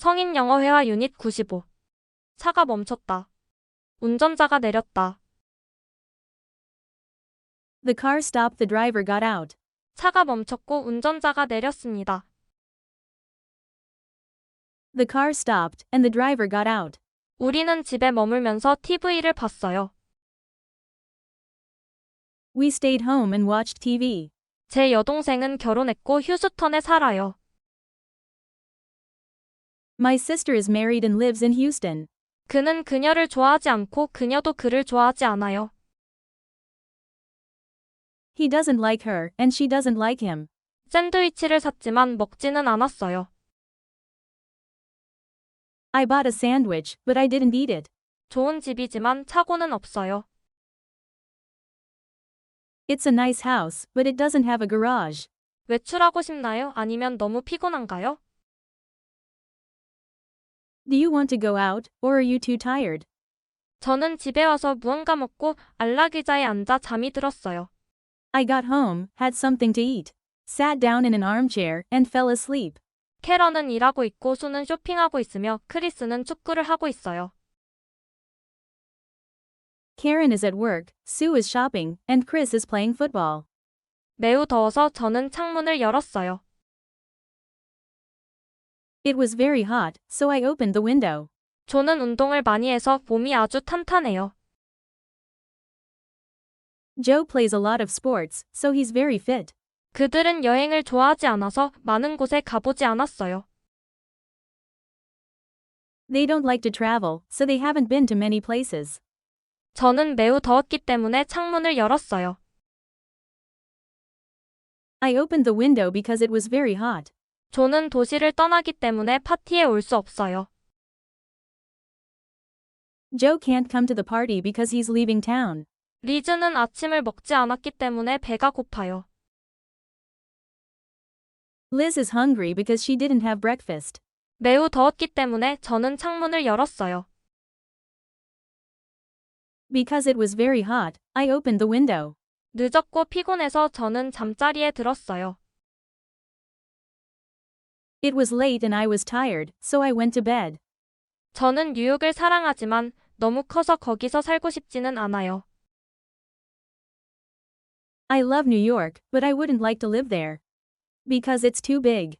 성인 영어 회화 유닛 95. 차가 멈췄다. 운전자가 내렸다. The car stopped, the driver got out. 차가 멈췄고 운전자가 내렸습니다. The car stopped, and the driver got out. 우리는 집에 머물면서 TV를 봤어요. We stayed home and watched TV. 제 여동생은 결혼했고 휴스턴에 살아요. My sister is married and lives in Houston. 그는 그녀를 좋아하지 않고 그녀도 그를 좋아하지 않아요. He doesn't like her, and she doesn't like him. 샌드위치를 샀지만 먹지는 않았어요. I bought a sandwich, but I didn't eat it. 좋은 집이지만 차고는 없어요. It's a nice house, but it doesn't have a garage. 외출하고 싶나요? 아니면 너무 피곤한가요? Do you want to go out, or are you too tired? 저는 집에 와서 무언가 먹고 안락의자에 앉아 잠이 들었어요. I got home, had something to eat, sat down in an armchair, and fell asleep. 캐런은 일하고 있고 수는 쇼핑하고 있으며 크리스는 축구를 하고 있어요. Karen is at work, Sue is shopping, and Chris is playing football. 매우 더워서 저는 창문을 열었어요. It was very hot, so I opened the window. 조는 운동을 많이 해서 몸이 아주 탄탄해요. Joe plays a lot of sports, so he's very fit. 그들은 여행을 좋아하지 않아서 많은 곳에 가보지 않았어요. They don't like to travel, so they haven't been to many places. 저는 매우 더웠기 때문에 창문을 열었어요. I opened the window because it was very hot. 조는 도시를 떠나기 때문에 파티에 올 수 없어요. Joe can't come to the party because he's leaving town. 리즈는 아침을 먹지 않았기 때문에 배가 고파요. Liz is hungry because she didn't have breakfast. 매우 더웠기 때문에 저는 창문을 열었어요. Because it was very hot, I opened the window. 늦었고 피곤해서 저는 잠자리에 들었어요. It was late and I was tired, so I went to bed. 저는 뉴욕을 사랑하지만 너무 커서 거기서 살고 싶지는 않아요. I love New York, but I wouldn't like to live there. Because it's too big.